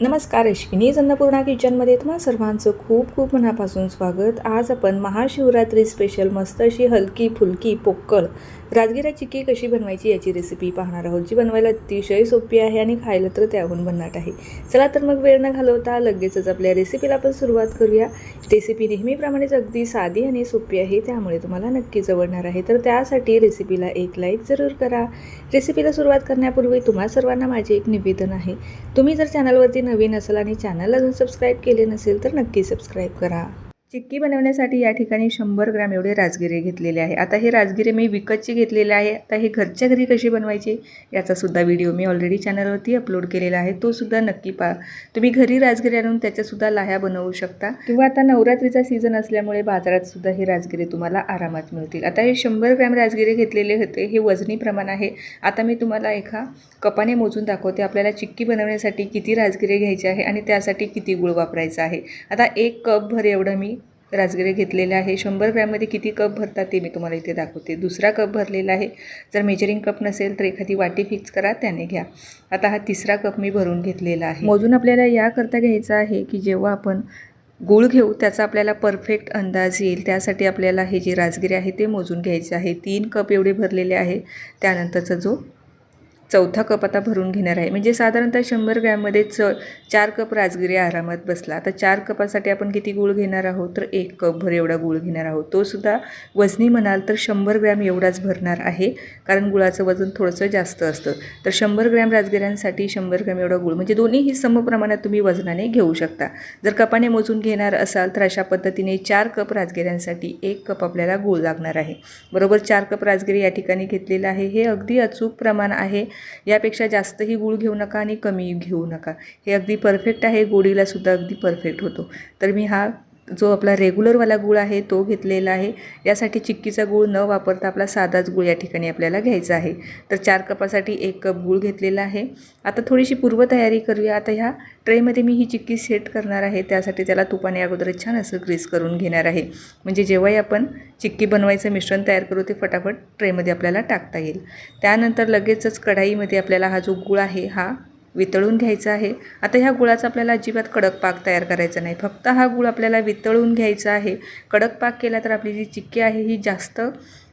नमस्कार अश्विनी अन्नपूर्णा किचनमध्ये तुम्हा सर्वांचं खूप खूप मनापासून स्वागत. आज आपण महाशिवरात्री स्पेशल मस्त अशी हलकी फुलकी पोक्कळ राजगिरा चिक्की कशी बनवायची याची रेसिपी पाहणार आहोत जी बनवायला अतिशय सोपी आहे आणि खायला तर त्याहून भन्नाट आहे. चला तर मग वेळ न घालवता लगेचच आपल्या रेसिपीला आपण सुरुवात करूया. रेसिपी नेहमीप्रमाणेच अगदी साधी आणि सोपी आहे त्यामुळे तुम्हाला नक्कीच आवडणार आहे. तर त्यासाठी रेसिपीला एक लाईक जरूर करा. रेसिपीला सुरुवात करण्यापूर्वी तुम्हा सर्वांना माझे एक निवेदन आहे. तुम्ही जर चॅनलवरती नवीन असाल आणि चॅनल अजून सबस्क्राईब केले नसेल तर नक्की सबस्क्राईब करा. चिक्की बनवण्यासाठी या ठिकाणी शंभर ग्रॅम एवढे राजगिरे घेतलेले आहे. आता हे राजगिरे मी विकतचे घेतलेले आहे. आता हे घरच्या घरी कसे बनवायचे याचासुद्धा व्हिडिओ मी ऑलरेडी चॅनलवरती अपलोड केलेला आहे. तो सुद्धा नक्की पा तुम्ही घरी राजगिरे आणून त्याच्यासुद्धा लाह्या बनवू शकता. किंवा आता नवरात्रीचा सीझन असल्यामुळे बाजारातसुद्धा हे राजगिरे तुम्हाला आरामात मिळतील. आता हे शंभर ग्रॅम राजगिरे घेतलेले होते. हे वजनी प्रमाण आहे. आता मी तुम्हाला एका कपाने मोजून दाखवते. आपल्याला चिक्की बनवण्यासाठी किती राजगिरे घ्यायचे आहे आणि त्यासाठी किती गुळ वापरायचा आहे. आता एक कप भर एवढं मी राजगिरे घेतलेले आहे. शंभर ग्रॅममध्ये किती कप भरतात ते मी तुम्हाला इथे दाखवते. दुसरा कप भरलेला आहे. जर मेजरिंग कप नसेल तर एखादी वाटी फिक्स करा त्याने घ्या. आता हा तिसरा कप मी भरून घेतलेला आहे. मोजून आपल्याला याकरता घ्यायचा आहे की जेव्हा आपण गूळ घेऊ त्याचा आपल्याला परफेक्ट अंदाज येईल. त्यासाठी आपल्याला हे जे राजगिरे आहे ते मोजून घ्यायचे आहे. तीन कप एवढे भरलेले आहे. त्यानंतरचा जो चौथा कप आता भरून घेणार आहे. म्हणजे साधारणतः शंभर ग्रॅममध्ये च चार कप राजगिरी आरामात बसला. आता चार कपासाठी आपण किती गूळ घेणार आहोत? तर एक कप भर एवढा गूळ घेणार आहोत. तो सुद्धा वजनी म्हणाल तर शंभर ग्रॅम एवढाच भरणार आहे. कारण गुळाचं वजन थोडंसं जास्त असतं. तर शंभर ग्रॅम राजगिऱ्यांसाठी शंभर ग्रॅम एवढा गूळ. म्हणजे दोन्हीही समप्रमाणात तुम्ही वजनाने घेऊ शकता. जर कपाने मोजून घेणार असाल तर अशा पद्धतीने चार कप राजगिऱ्यांसाठी एक कप आपल्याला गूळ लागणार आहे. बरोबर चार कप राजगिरी या ठिकाणी घेतलेलं आहे. हे अगदी अचूक प्रमाण आहे. यापेक्षा जास्तही गूळ घेऊ नका आणि कमी घेऊ नका. हे अगदी परफेक्ट आहे. गोडीलासुद्धा अगदी परफेक्ट होतो. तर मी हा जो आपला रेग्युलरवाला गूळ आहे तो घेतलेला आहे. यासाठी चिक्कीचा गूळ न वापरता आपला साधाच गूळ या ठिकाणी आपल्याला घ्यायचा आहे. तर चार कपासाठी एक कप गूळ घेतलेला आहे. आता थोडीशी पूर्वतयारी करूया. आता ह्या ट्रेमध्ये मी ही चिक्की सेट करणार आहे. त्यासाठी त्याला तुपाने अगोदर छान असं ग्रीस करून घेणार आहे. म्हणजे जेव्हाही आपण चिक्की बनवायचं मिश्रण तयार करू ते फटाफट ट्रेमध्ये आपल्याला टाकता येईल. त्यानंतर लगेचच कढाईमध्ये आपल्याला हा जो गूळ आहे हा वितळून घ्यायचा आहे. आता ह्या गुळाचा आपल्याला अजिबात कडक पाक तयार करायचा नाही. फक्त हा गुळ आपल्याला वितळून घ्यायचा आहे. कडक पाक केला तर आपली जी चिक्की आहे ही जास्त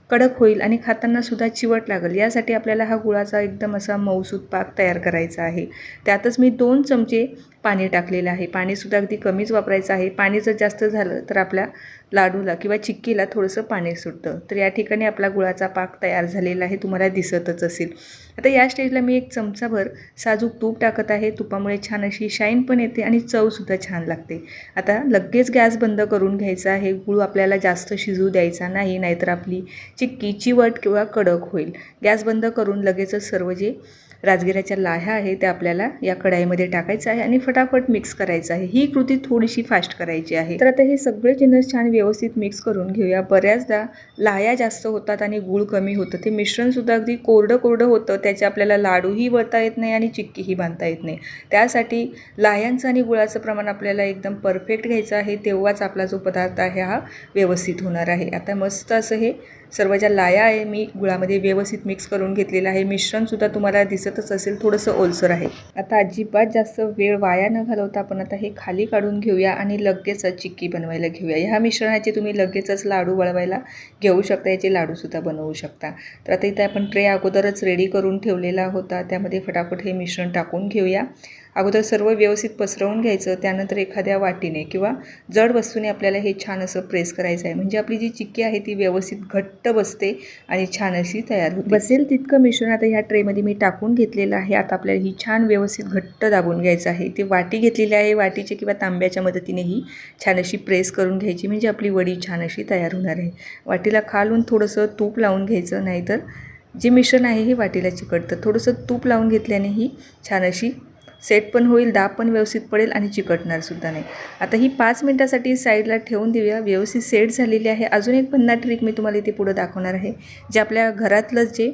कडक होईल आणि खातानासुद्धा चिवट लागेल. यासाठी आपल्याला हा गुळाचा एकदम असा मऊसूत पाक तयार करायचा आहे. त्यातच मी दोन चमचे पाणी टाकलेलं आहे. पाणीसुद्धा अगदी कमीच वापरायचं आहे. पाणी जर जास्त झालं तर आपल्या लाडूला किंवा चिक्कीला थोडंसं पाणी सुटतं. तर या ठिकाणी आपला गुळाचा पाक तयार झालेला आहे. तुम्हाला दिसतच असेल. आता या स्टेजला मी एक चमचाभर साजूक तूप टाकत आहे. तुपामुळे छान अशी शाईन पण येते आणि चवसुद्धा छान लागते. आता लगेच गॅस बंद करून घ्यायचा आहे. गुळ आपल्याला जास्त शिजू द्यायचा नाही. नाहीतर आपली चिक्की चिवट किंवा कडक होईल. गॅस बंद करून लगेचच सर्व जे राजगिऱ्याच्या लाह्या आहे त्या आपल्याला या कढाईमध्ये टाकायचं आहे आणि फटाफट मिक्स करायचं आहे. ही कृती थोडीशी फास्ट करायची आहे. तर आता हे सगळे जिन्नस छान व्यवस्थित मिक्स करून घेऊया. बऱ्याचदा लाह्या जास्त होतात आणि गूळ कमी होतं. ते मिश्रणसुद्धा अगदी कोरडं कोरडं होतं. त्याचे आपल्याला लाडूही वळता येत नाही आणि चिक्कीही बांधता येत नाही. त्यासाठी लाह्यांचं आणि गुळाचं प्रमाण आपल्याला एकदम परफेक्ट घ्यायचं आहे. तेव्हाच आपला जो पदार्थ आहे हा व्यवस्थित होणार आहे. आता मस्त असं हे सर्व ज्या लाया आहे. मी गुळामध्ये व्यवस्थित मिक्स करून घेतलेलं आहे. मिश्रणसुद्धा तुम्हाला दिसतच असेल थोडंसं ओलसर आहे. आता अजिबात जास्त वेळ वाया न घालवता आपण आता हे खाली काढून घेऊया आणि लगेचच चिक्की बनवायला घेऊया. ह्या मिश्रणाचे तुम्ही लगेचच लाडू वळवायला घेऊ शकता. याचे लाडूसुद्धा बनवू शकता. तर आता इथे आपण ट्रे अगोदरच रेडी करून ठेवलेला होता. त्यामध्ये फटाफट हे मिश्रण टाकून घेऊया. अगोदर सर्व व्यवस्थित पसरवून घ्यायचं त्यानंतर एखाद्या वाटीने किंवा जड वस्तूने आपल्याला हे छान असं प्रेस करायचं आहे. म्हणजे आपली जी चिक्की आहे ती व्यवस्थित घट्ट बसते आणि छान अशी तयार होते. बसेल तितकं मिश्रण. आता ह्या ट्रेमध्ये मी टाकून घेतलेलं आहे. आता आपल्याला ही छान व्यवस्थित घट्ट दाबून घ्यायचं आहे. ती वाटी घेतलेली आहे. वाटीच्या किंवा तांब्याच्या मदतीने ही छान अशी प्रेस करून घ्यायची. म्हणजे आपली वडी छान अशी तयार होणार आहे. वाटीला खालून थोडंसं तूप लावून घ्यायचं नाहीतर जे मिश्रण आहे हे वाटीला चिकटतं. थोडंसं तूप लावून घेतल्याने ही छान अशी सेट पण होईल दाब पण व्यवस्थित पडेल आणि चिकटणार सुद्धा नाही. आता ही पाच मिनटासाठी साईडला ठेवून देऊया. व्यवस्थित सेट झालेली आहे. अजून एक पन्ना ट्रिक मी तुम्हाला इथे पुढं दाखवणार आहे. जे आपल्या घरातलं जे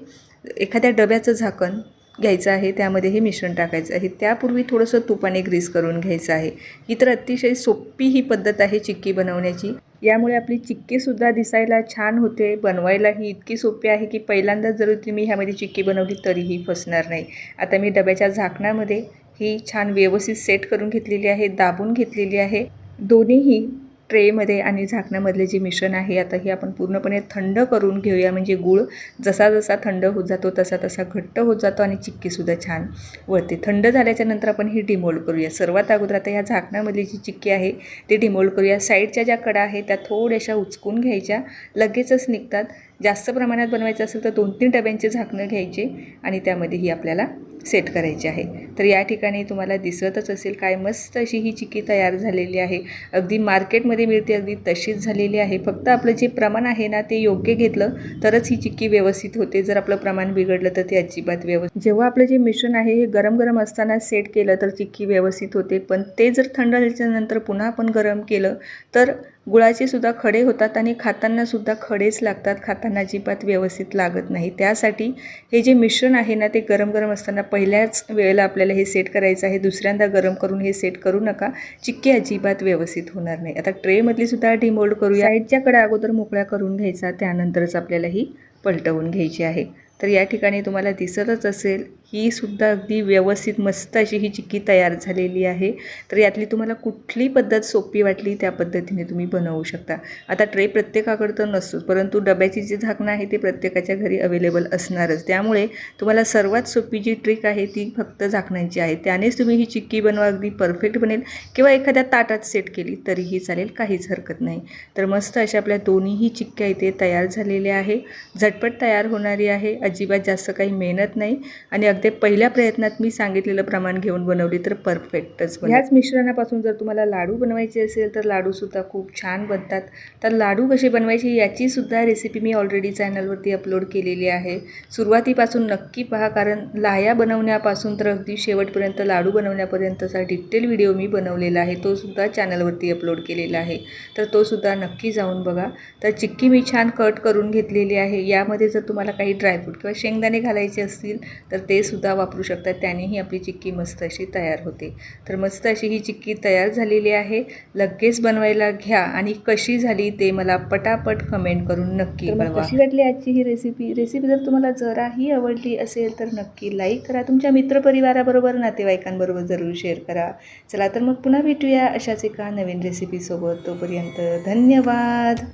एखाद्या डब्याचं झाकण घ्यायचं आहे त्यामध्ये हे मिश्रण टाकायचं आहे. त्यापूर्वी थोडंसं तुपाने ग्रीस करून घ्यायचं आहे. ही तर अतिशय सोपी ही पद्धत आहे चिक्की बनवण्याची. यामुळे आपली चिक्कीसुद्धा दिसायला छान होते. बनवायला ही इतकी सोपी आहे की पहिल्यांदा जर तुम्ही ह्यामध्ये चिक्की बनवली तरीही फसणार नाही. आता मी डब्याच्या झाकणामध्ये ही छान व्यवस्थित सेट करून घेतलेली आहे दाबून घेतलेली आहे. दोन्हीही ट्रेमध्ये आणि झाकणामधले जे मिश्रण आहे आता हे आपण पूर्णपणे थंड करून घेऊया. म्हणजे गूळ जसा जसा थंड होत जातो तसा तसा घट्ट होत जातो आणि चिक्कीसुद्धा छान वळते. थंड झाल्याच्यानंतर आपण ही डिमोल्ड करूया. सर्वात अगोदर आता ह्या झाकणामधली जी चिक्की आहे ती डिमोल्ड करूया. साईडच्या ज्या कडा आहेत त्या थोड्याशा उचकून घ्यायच्या. लगेचच निघतात. जास्त प्रमाणात बनवायचं असेल तर दोन तीन डब्यांचे झाकणं घ्यायचे आणि त्यामध्ये ही आपल्याला सेट करायची आहे. तर या ठिकाणी तुम्हाला दिसतच असेल काय मस्त अशी ही चिक्की तयार झालेली आहे. अगदी मार्केटमध्ये मिळते अगदी तशीच झालेली आहे. फक्त आपलं जे प्रमाण आहे ना ते योग्य घेतलं तरच ही चिक्की व्यवस्थित होते. जर आपलं प्रमाण बिघडलं तर ते अजिबात व्यवस्थित जेव्हा आपलं जे मिश्रण आहे हे गरम गरम असताना सेट केलं तर चिक्की व्यवस्थित होते. पण ते जर थंड झाल्याच्यानंतर पुन्हा आपण गरम केलं तर गुळाचे सुद्धा खडे होतात आणि खातानासुद्धा खडेच लागतात. खाताना अजिबात व्यवस्थित लागत नाही. त्यासाठी हे जे मिश्रण आहे ना ते गरम गरम असताना पहिल्याच वेळेला आपल्याला हे सेट करायचं आहे. दुसऱ्यांदा गरम करून हे सेट करू नका. चिक्की अजिबात व्यवस्थित होणार नाही. आता ट्रेमधली सुद्धा डिमोल्ड करूया. साईडच्या कडा अगोदर मोकळ्या करून घ्यायचा. त्यानंतरच आपल्याला ही पलटवून घ्यायची आहे. तर या ठिकाणी तुम्हाला दिसतच असेल ही सुद्धा अगदी व्यवस्थित मस्त अशी ही चिक्की तयार झालेली आहे. तर यातली तुम्हाला कुठली पद्धत सोपी वाटली त्या पद्धतीने तुम्ही बनवू शकता. आता ट्रे प्रत्येकाकडं तर नसतो परंतु डब्याची जी झाकणं आहे ते प्रत्येकाच्या घरी अवेलेबल असणारच. त्यामुळे तुम्हाला सर्वात सोपी जी ट्रिक आहे ती फक्त झाकणांची आहे. त्यानेच तुम्ही ही चिक्की बनवा अगदी परफेक्ट बनेल किंवा एखाद्या ताटात सेट केली तरीही चालेल काहीच हरकत नाही. तर मस्त अशा आपल्या दोन्हीही चिक्क्या इथे तयार झालेल्या आहे. झटपट तयार होणारी आहे अजिबात जास्त काही मेहनत नाही आणि ते पहिल्या प्रयत्नात मी सांगितलेलं प्रमाण घेऊन बनवली तर परफेक्टच ह्याच मिश्रणापासून जर तुम्हाला लाडू बनवायचे असेल तर लाडूसुद्धा खूप छान बनतात. तर लाडू कसे बनवायचे याचीसुद्धा रेसिपी मी ऑलरेडी चॅनलवरती अपलोड केलेली आहे. सुरुवातीपासून नक्की पहा कारण लाह्या बनवण्यापासून तर अगदी शेवटपर्यंत लाडू बनवण्यापर्यंतचा डिटेल व्हिडिओ मी बनवलेला आहे. तो सुद्धा चॅनलवरती अपलोड केलेला आहे. तर तो सुद्धा नक्की जाऊन बघा. तर चिक्की मी छान कट करून घेतलेली आहे. यामध्ये जर तुम्हाला काही ड्रायफ्रूट किंवा शेंगदाणे घालायचे असतील तर ते सुद्धा वापरू शकतात. त्यानेही आपली चिक्की मस्त अशी तयार होते. तर मस्त अशी ही चिक्की तयार झालेली आहे. लगेच बनवायला घ्या आणि कशी झाली ते मला पटापट कमेंट करून नक्की कळवा. कशी वाटली आजची ही रेसिपी रेसिपी जर तुम्हाला जराही आवडली असेल तर नक्की लाईक करा. तुमच्या मित्रपरिवाराबरोबर नातेवाईकांबरोबर जरूर शेअर करा. चला तर मग पुन्हा भेटूया अशाच एका नवीन रेसिपीसोबत तोपर्यंत धन्यवाद.